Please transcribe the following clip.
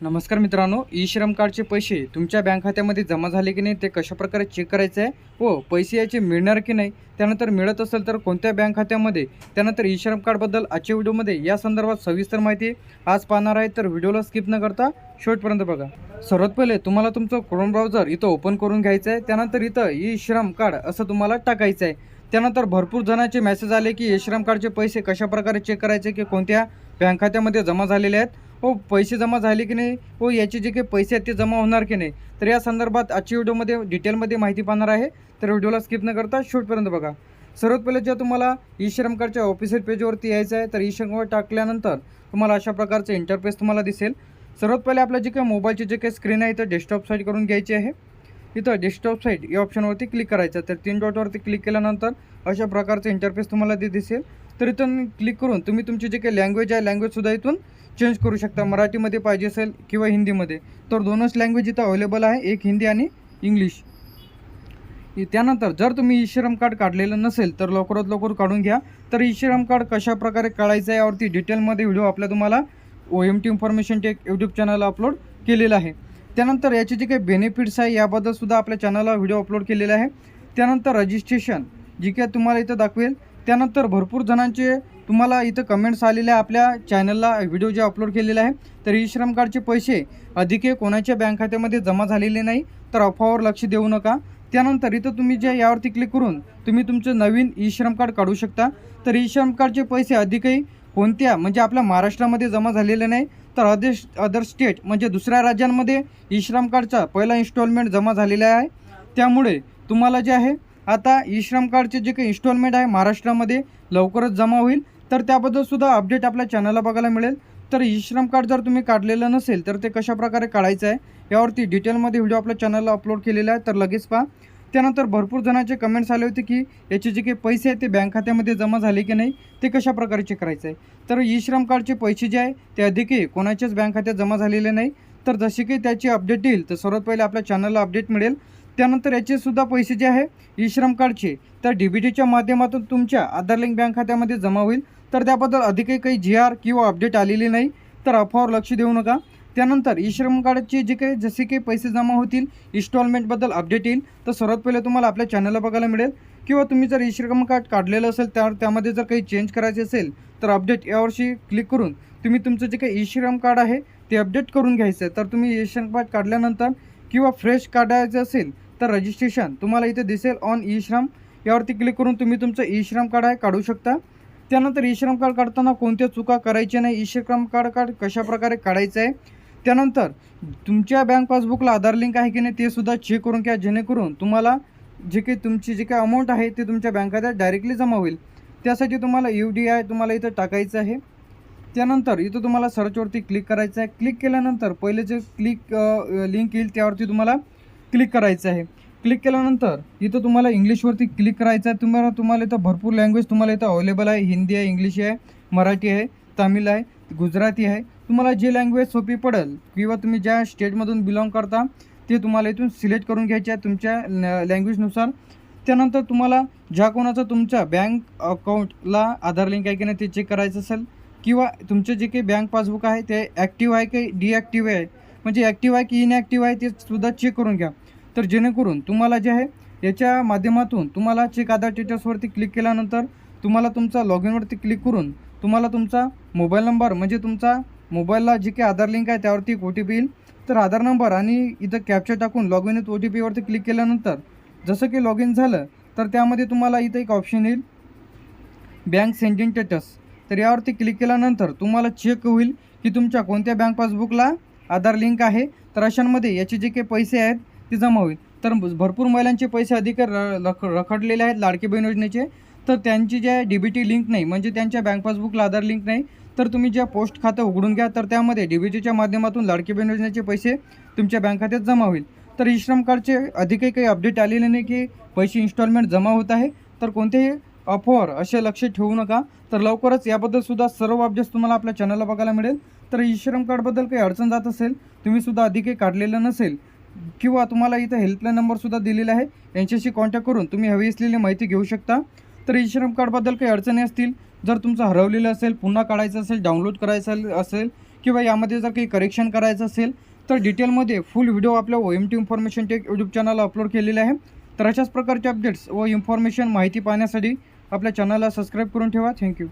नमस्कार मित्रांनो ई श्रम कार्डचे पैसे तुमच्या बँक खात्यामध्ये जमा झाले की नाही ते कशाप्रकारे चेक करायचं आहे व पैसे याचे मिळणार की नाही त्यानंतर मिळत असेल तर कोणत्या बँक खात्यामध्ये? त्यानंतर ई श्रम कार्डबद्दल आजच्या व्हिडिओमध्ये या संदर्भात सविस्तर माहिती आज पाहणार आहे. तर व्हिडिओला स्किप न करता शेवटपर्यंत बघा. सर्वात पहिले तुम्हाला तुमचं क्रोम ब्राउझर इथं ओपन करून घ्यायचं आहे. त्यानंतर इथं ई श्रम कार्ड असं तुम्हाला टाकायचं आहे. त्यानंतर भरपूर जणांचे मेसेज आले की ई श्रम कार्डचे पैसे कशाप्रकारे चेक करायचे की कोणत्या बँक खात्यामध्ये जमा झालेले आहेत? हो पैसे जमा झाले की नाही? हो याचे जे काही पैसे आहेत ते जमा होणार की नाही? तर या संदर्भात आजच्या व्हिडिओमध्ये डिटेलमध्ये माहिती पाहणार आहे. तर व्हिडिओला स्किप न करता शेवटपर्यंत बघा. सर्वात पहिले जेव्हा तुम्हाला ई श्रम कार्डच्या ऑफिशियल पेजवरती यायचं आहे तर ई श्रमवर टाकल्यानंतर तुम्हाला अशा प्रकारचं इंटरफेस तुम्हाला दिसेल. सर्वात पहिले आपलं जे काही मोबाईलची जे काही स्क्रीन आहे तर डेस्कटॉप साईड करून घ्यायची आहे. इथं डेस्कटॉप साईट या ऑप्शनवरती क्लिक करायचं तर तीन डॉटवरती क्लिक केल्यानंतर अशा प्रकारचं इंटरफेस तुम्हाला ते दिसेल. तर इथून क्लिक करून तुम्ही तुमची जे काही लँग्वेज आहे लँग्वेजसुद्धा इथून चेंज करू शकता. मराठीमध्ये पाहिजे असेल किंवा हिंदीमध्ये. तर दोनच लँग्वेज इथं अवेलेबल आहे. एक हिंदी आणि इंग्लिश. त्यानंतर जर तुम्ही ई श्रम कार्ड काढलेलं नसेल तर लवकरात लवकर काढून घ्या. तर ई श्रम कार्ड कशाप्रकारे काढायचं आहे यावरती डिटेलमध्ये व्हिडिओ आपल्या तुम्हाला O M T information tech YouTube चॅनलला अपलोड केलेलं आहे. त्यानंतर याचे जे काही बेनिफिट्स आहे याबद्दलसुद्धा आपल्या चॅनलला व्हिडिओ अपलोड केलेला आहे. त्यानंतर रजिस्ट्रेशन जी काय तुम्हाला इथं दाखवेल. त्यानंतर भरपूर जणांचे तुम्हाला इथं कमेंट्स आलेल्या आपल्या चॅनलला व्हिडिओ जे अपलोड केलेला आहे तर ई श्रम कार्डचे पैसे अधिक कोणाच्या बँक खात्यामध्ये जमा झालेले नाही तर अफवावर लक्ष देऊ नका. त्यानंतर इथं तुम्ही जे यावरती क्लिक करून तुम्ही तुमचं नवीन ई श्रम कार्ड काढू शकता. तर ई श्रम कार्डचे पैसे अधिकही कोणत्या? म्हणजे आपल्या महाराष्ट्रामध्ये जमा झालेले नाही तर अदर अदर स्टेट म्हणजे दुसऱ्या राज्यांमध्ये ई श्रम कार्डचा पहिला इन्स्टॉलमेंट जमा झालेला आहे. त्यामुळे तुम्हाला जे आहे आता ई श्रम कार्डचे जे काही इन्स्टॉलमेंट आहे महाराष्ट्रामध्ये लवकरच जमा होईल. तर त्याबद्दलसुद्धा अपडेट आपल्या चॅनलला बघायला मिळेल. तर ई श्रम कार्ड जर तुम्ही काढलेलं नसेल तर ते कशाप्रकारे काढायचं आहे यावरती डिटेलमध्ये व्हिडिओ आपल्या चॅनलला अपलोड केलेला आहे तर लगेच पहा. त्यानंतर भरपूर जणांचे कमेंट्स आले होते की याचे जे काही पैसे आहेत ते बँक खात्यामध्ये जमा झाले की नाही ते कशा प्रकारे चेक करायचं आहे तर ई श्रम कार्डचे पैसे जे आहे ते अधिकही कोणाच्याच बँक खात्यात जमा झालेले नाही. तर जसे की त्याची अपडेट येईल तर सर्वात पहिले आपल्या चॅनलला अपडेट मिळेल. त्यानंतर याचेसुद्धा पैसे जे आहे ई श्रम कार्डचे तर डी बी टीच्या माध्यमातून तुमच्या आधार लिंक बँक खात्यामध्ये जमा होईल. तर त्याबद्दल अधिकही काही जी आर किंवा अपडेट आलेली नाही. तर अफवावर लक्ष देऊ नका. त्यानंतर ई श्रम कार्डचे जे काही जसे काही पैसे जमा होतील इन्स्टॉलमेंटबद्दल अपडेट येईल. तर सर्वात पहिले तुम्हाला आपल्या चॅनलला बघायला मिळेल. किंवा तुम्ही जर ई श्रम कार्ड काढलेलं असेल त्या त्यामध्ये जर काही चेंज करायचे असेल तर अपडेट यावर्षी क्लिक करून तुम्ही तुमचं जे काही ई श्रम कार्ड आहे ते अपडेट करून घ्यायचं आहे. तर तुम्ही ई श्रम कार्ड काढल्यानंतर किंवा फ्रेश काढायचं असेल तर रजिस्ट्रेशन तुम्हाला इथे दिसेल ऑन ई श्रम यावरती क्लिक करून तुम्ही तुमचं ई श्रम कार्ड आहे काढू शकता. त्यानंतर ई श्रम कार्ड काढताना कोणत्या चुका करायच्या नाही ई श्रम कार्ड कार्ड कशाप्रकारे काढायचं आहे? त्यानंतर तुमच्या बँक पासबुकला आधार लिंक आहे की नाही ते सुद्धा चेक करून घ्या जेणेकरून तुम्हाला जे काही तुमची जे काही अमाऊंट आहे ते तुमच्या बँक खात्यात डायरेक्टली जमा होईल. त्यासाठी तुम्हाला यू डी आय तुम्हाला इथं टाकायचं आहे. त्यानंतर इथं तुम्हाला सर्चवरती क्लिक करायचं आहे. क्लिक केल्यानंतर पहिले जे क्लिक लिंक येईल त्यावरती तुम्हाला क्लिक करायचं आहे. क्लिक केल्यानंतर इथं तुम्हाला इंग्लिशवरती क्लिक करायचं आहे. तुम्हाला तुम्हाला इथं भरपूर लँग्वेज तुम्हाला इथं अवेलेबल आहे. हिंदी आहे इंग्लिश आहे मराठी आहे तामिळ आहे गुजराती आहे. तुम्हाला जे लँग्वेज सोपी पडेल किंवा तुम्ही ज्या स्टेटमधून बिलॉंग करता ते तुम्हाला इथून सिलेक्ट करून घ्यायचे आहे तुमच्या लँग्वेजनुसार त्यानंतर तुम्हाला ज्या कोणाचं तुमच्या बँक अकाउंटला आधार लिंक आहे की नाही ते चेक करायचं असेल किंवा तुमचे जे काही बँक पासबुक आहे ते ॲक्टिव्ह आहे की डिॲक्टिव्ह आहे म्हणजे ॲक्टिव्ह आहे की इनॲक्टिव्ह आहे ते सुद्धा चेक करून घ्या. तर जेणेकरून तुम्हाला जे आहे याच्या माध्यमातून तुम्हाला चेक आधार स्टेटसवरती क्लिक केल्यानंतर तुम्हाला तुमचा लॉग इनवरती क्लिक करून तुम्हाला तुमचा मोबाईल नंबर म्हणजे तुमचा मोबाईलला जे काही आधार लिंक आहे त्यावरती एक ओ टी पी येईल. तर आधार नंबर आणि इथं कॅप्चर टाकून log in with O T पीवरती click केल्यानंतर जसं की लॉग इन झालं तर त्यामध्ये तुम्हाला इथं एक ऑप्शन येईल. बँक सेंडिंग स्टेटस तर यावरती क्लिक केल्यानंतर तुम्हाला चेक होईल की तुमच्या कोणत्या बँक पासबुकला आधार लिंक आहे. तर अशांमध्ये याचे जे काही पैसे आहेत ती जमा होईल. तर भरपूर महिलांचे पैसे अधिक र रख रखडलेले आहेत लाडके बहीण योजनेचे. तर त्यांची जे डी बी टी लिंक नाही म्हणजे त्यांच्या बँक पासबुकला आधार लिंक नाही. तर तुम्ही ज्या पोस्ट खातं उघडून घ्या तर त्यामध्ये डी बी टीच्या माध्यमातून लाडकी बहीण योजनेचे पैसे तुमच्या बँक खात्यात जमा होईल. तर ई श्रम कार्डचे अधिकही काही अपडेट आलेले नाही की पैसे इन्स्टॉलमेंट जमा होत आहे. तर कोणतेही अफवावर असे लक्ष ठेवू नका. तर लवकरच याबद्दल सुद्धा सर्व अपडेट्स तुम्हाला आपल्या चॅनलला बघायला मिळेल. तर ई श्रम कार्डबद्दल काही अडचण जात असेल तुम्ही सुद्धा अधिक काही काढलेलं नसेल किंवा तुम्हाला इथं हेल्पलाईन नंबरसुद्धा दिलेला आहे. यांच्याशी कॉन्टॅक्ट करून तुम्ही हवी असलेली माहिती घेऊ शकता. तर ई श्रम कार्डबद्दल काही अडचणी असतील जर तुमचं हरवलेलं असेल पुन्हा काढायचं असेल डाउनलोड करायचं असेल किंवा यामध्ये जर काही करेक्शन करायचं असेल तर डिटेलमध्ये फुल व्हिडिओ आपल्या O M T information tech YouTube चॅनलला अपलोड केलेले आहे. तर अशाच प्रकारचे अपडेट्स व इन्फॉर्मेशन माहिती पाहण्यासाठी आपल्या चॅनलला सबस्क्राईब करून ठेवा. थँक्यू